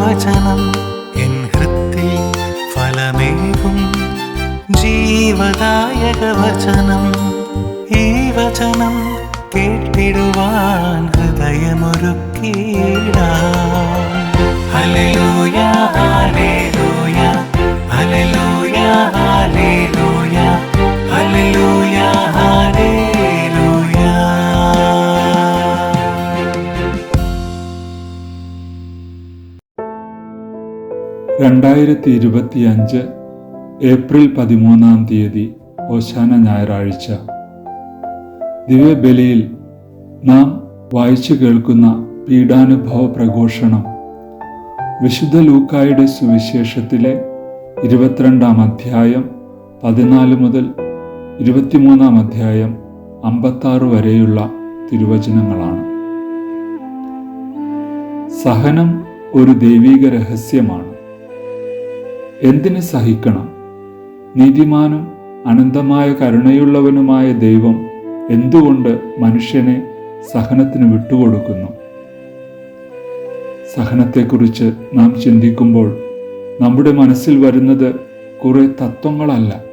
വചനം എൻ ഹൃത്തിൽ ഫലമേകും ജീവദായക വചനം ഈ വചനം കേട്ടിടുവാൻ ഹൃദയമൊരുക്കിയിടാം രണ്ടായിരത്തി ഇരുപത്തി അഞ്ച് ഏപ്രിൽ പതിമൂന്നാം തീയതി ഓശാന ഞായറാഴ്ച. ദിവ്യബലിയിൽ നാം വായിച്ചു കേൾക്കുന്ന പീഡാനുഭവ പ്രഘോഷണം വിശുദ്ധ ലൂക്കായുടെ സുവിശേഷത്തിലെ ഇരുപത്തിരണ്ടാം അധ്യായം പതിനാല് മുതൽ ഇരുപത്തിമൂന്നാം അധ്യായം അമ്പത്താറ് വരെയുള്ള തിരുവചനങ്ങളാണ്. സഹനം ഒരു ദൈവീക രഹസ്യമാണ്. എന്തിന് സഹിക്കണം? നീതിമാനും അനന്തമായ കരുണയുള്ളവനുമായ ദൈവം എന്തുകൊണ്ട് മനുഷ്യനെ സഹനത്തിന് വിട്ടുകൊടുക്കുന്നു? സഹനത്തെക്കുറിച്ച് നാം ചിന്തിക്കുമ്പോൾ നമ്മുടെ മനസ്സിൽ വരുന്നത് കുറെ തത്വങ്ങളല്ല.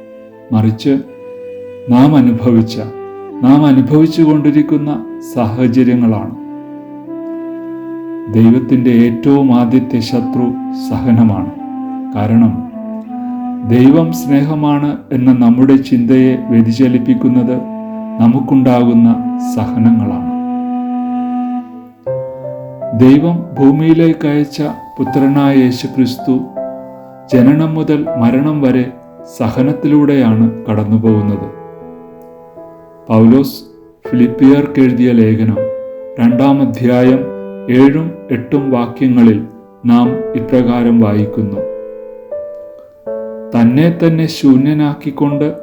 മറിച്ച് നാം അനുഭവിച്ച നാം അനുഭവിച്ചു കൊണ്ടിരിക്കുന്ന സാഹചര്യങ്ങളാണ്. ദൈവത്തിന്റെ ഏറ്റവും ആദ്യത്തെ ശത്രു സഹനമാണ്. കാരണം ദൈവം സ്നേഹമാണ് എന്ന നമ്മുടെ ചിന്തയെ വ്യതിചലിപ്പിക്കുന്നത് നമുക്കുണ്ടാകുന്ന സഹനങ്ങളാണ്. ദൈവം ഭൂമിയിലേക്ക് അയച്ച പുത്രനായ യേശുക്രിസ്തു ജനനം മുതൽ മരണം വരെ സഹനത്തിലൂടെയാണ് കടന്നുപോകുന്നത്. പൗലോസ് ഫിലിപ്പിയർക്ക് എഴുതിയ ലേഖനം രണ്ടാം അധ്യായം ഏഴും എട്ടും വാക്യങ്ങളിൽ നാം ഇപ്രകാരം വായിക്കുന്നു. തന്നെ തന്നെ ശൂന്യനാക്കിക്കൊണ്ട്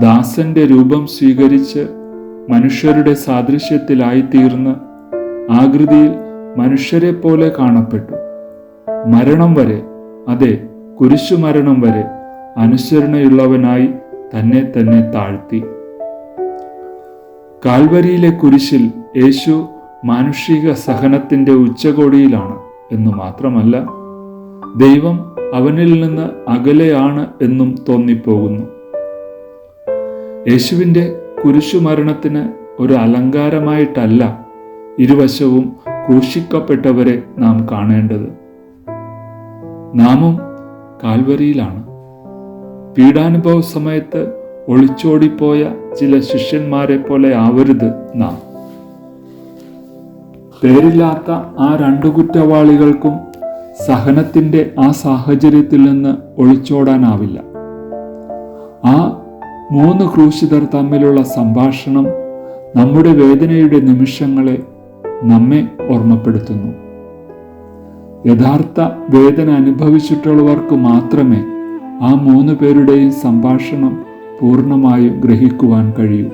ദാസന്റെ രൂപം സ്വീകരിച്ച് മനുഷ്യരുടെ സാദൃശ്യത്തിലായിത്തീർന്ന് ആകൃതിയിൽ മനുഷ്യരെ പോലെ കാണപ്പെട്ടു. മരണം വരെ അതെ കുരിശുമരണം വരെ അനുസരണയുള്ളവനായി തന്നെ തന്നെ താഴ്ത്തി. കാൽവരിയിലെ കുരിശിൽ യേശു മാനുഷിക സഹനത്തിന്റെ ഉച്ചകോടിയിലാണ് എന്ന് മാത്രമല്ല ദൈവം അവനിൽ നിന്ന് അകലെയാണ് എന്നും തോന്നിപ്പോകുന്നു. യേശുവിന്റെ കുരിശുമരണത്തിന് ഒരു അലങ്കാരമായിട്ടല്ല ഇരുവശവും ക്രൂശിക്കപ്പെട്ടവരെ നാം കാണേണ്ടത്. നാമും കാൽവരിയിലാണ്. പീഡാനുഭവ സമയത്ത് ഒളിച്ചോടിപ്പോയ ചില ശിഷ്യന്മാരെ പോലെ ആവരുത് നാം. പേരില്ലാത്ത ആ രണ്ടു കുറ്റവാളികൾക്കും സഹനത്തിന്റെ ആ സാഹചര്യത്തിൽ നിന്ന് ഒളിച്ചോടാനാവില്ല ആ മൂന്ന് ക്രൂശിതർ തമ്മിലുള്ള സംഭാഷണം നമ്മുടെ വേദനയുടെ നിമിഷങ്ങളെ നമ്മെ ഓർമ്മപ്പെടുത്തുന്നു. യഥാർത്ഥ വേദന അനുഭവിച്ചിട്ടുള്ളവർക്ക് മാത്രമേ ആ മൂന്ന് പേരുടെയും സംഭാഷണം പൂർണമായും ഗ്രഹിക്കുവാൻ കഴിയൂ.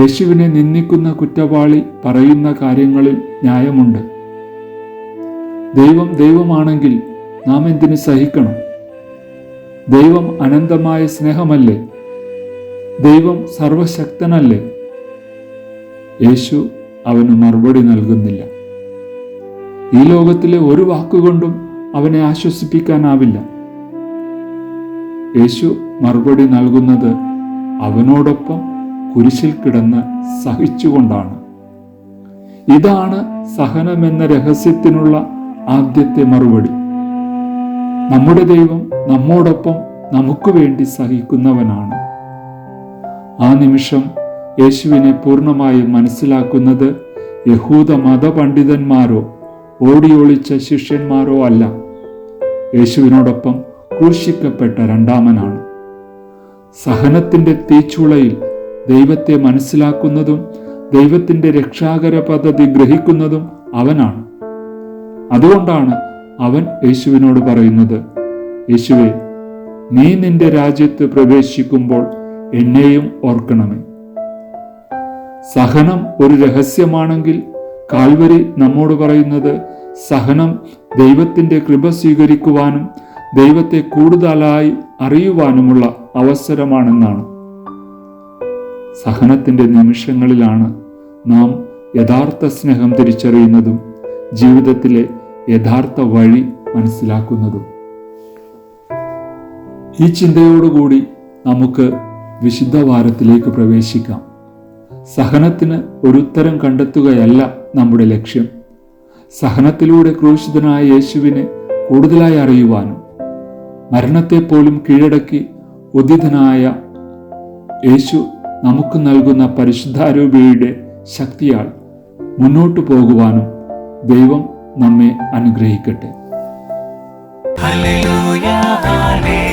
യേശുവിനെ നിന്ദിക്കുന്ന കുറ്റവാളി പറയുന്ന കാര്യങ്ങളിൽ ന്യായമുണ്ട്. ദൈവം ദൈവമാണെങ്കിൽ നാം എന്തിനു സഹിക്കണം? ദൈവം അനന്തമായ സ്നേഹമല്ലേ? ദൈവം സർവശക്തനല്ലേ? യേശു അവന് മറുപടി നൽകുന്നില്ല. ഈ ലോകത്തിലെ ഒരു വാക്കുകൊണ്ടും അവനെ ആശ്വസിപ്പിക്കാനാവില്ല. യേശു മറുപടി നൽകുന്നത് അവനോടൊപ്പം കുരിശിൽ കിടന്ന് സഹിച്ചുകൊണ്ടാണ്. ഇതാണ് സഹനമെന്ന രഹസ്യത്തിനുള്ള ആദ്യത്തെ മറുപടി. നമ്മുടെ ദൈവം നമ്മോടൊപ്പം നമുക്ക് വേണ്ടി സഹിക്കുന്നവനാണ്. ആ നിമിഷം യേശുവിനെ പൂർണമായും മനസ്സിലാക്കുന്നത് യഹൂദ മതപണ്ഡിതന്മാരോ ഓടിയൊളിച്ച ശിഷ്യന്മാരോ അല്ല. യേശുവിനോടൊപ്പം ക്രൂശിക്കപ്പെട്ട രണ്ടാമനാണ്. സഹനത്തിന്റെ തീച്ചുളയിൽ ദൈവത്തെ മനസ്സിലാക്കുന്നതും ദൈവത്തിന്റെ രക്ഷാകര പദ്ധതി ഗ്രഹിക്കുന്നതും അവനാണ്. അതുകൊണ്ടാണ് അവൻ യേശുവിനോട് പറയുന്നത് യേശുവെ നീ നിന്റെ രാജ്യത്ത് പ്രവേശിക്കുമ്പോൾ എന്നെയും ഓർക്കണമേ. സഹനം ഒരു രഹസ്യമാണെങ്കിൽ കാൽവരി നമ്മോട് പറയുന്നത് സഹനം ദൈവത്തിന്റെ കൃപ സ്വീകരിക്കുവാനും ദൈവത്തെ കൂടുതലായി അറിയുവാനുമുള്ള അവസരമാണെന്നാണ്. സഹനത്തിന്റെ നിമിഷങ്ങളിലാണ് നാം യഥാർത്ഥ സ്നേഹം തിരിച്ചറിയുന്നതും ജീവിതത്തിലെ യഥാർത്ഥ വഴി മനസ്സിലാക്കുന്നതും. ഈ ചിന്തയോടുകൂടി നമുക്ക് വിശുദ്ധ വാരത്തിലേക്ക് പ്രവേശിക്കാം. സഹനത്തിന് ഒരു ഉത്തരം കണ്ടെത്തുകയല്ല നമ്മുടെ ലക്ഷ്യം. സഹനത്തിലൂടെ ക്രൂശിതനായ യേശുവിനെ കൂടുതലായി അറിയുവാനും മരണത്തെ പോലും കീഴടക്കി ഉദിതനായ യേശു നമുക്ക് നൽകുന്ന പരിശുദ്ധാരൂപിയുടെ ശക്തിയാൽ മുന്നോട്ടു പോകുവാനും ദൈവം നമ്മെ അനുഗ്രഹിക്കട്ടെ. Hallelujah hallelujah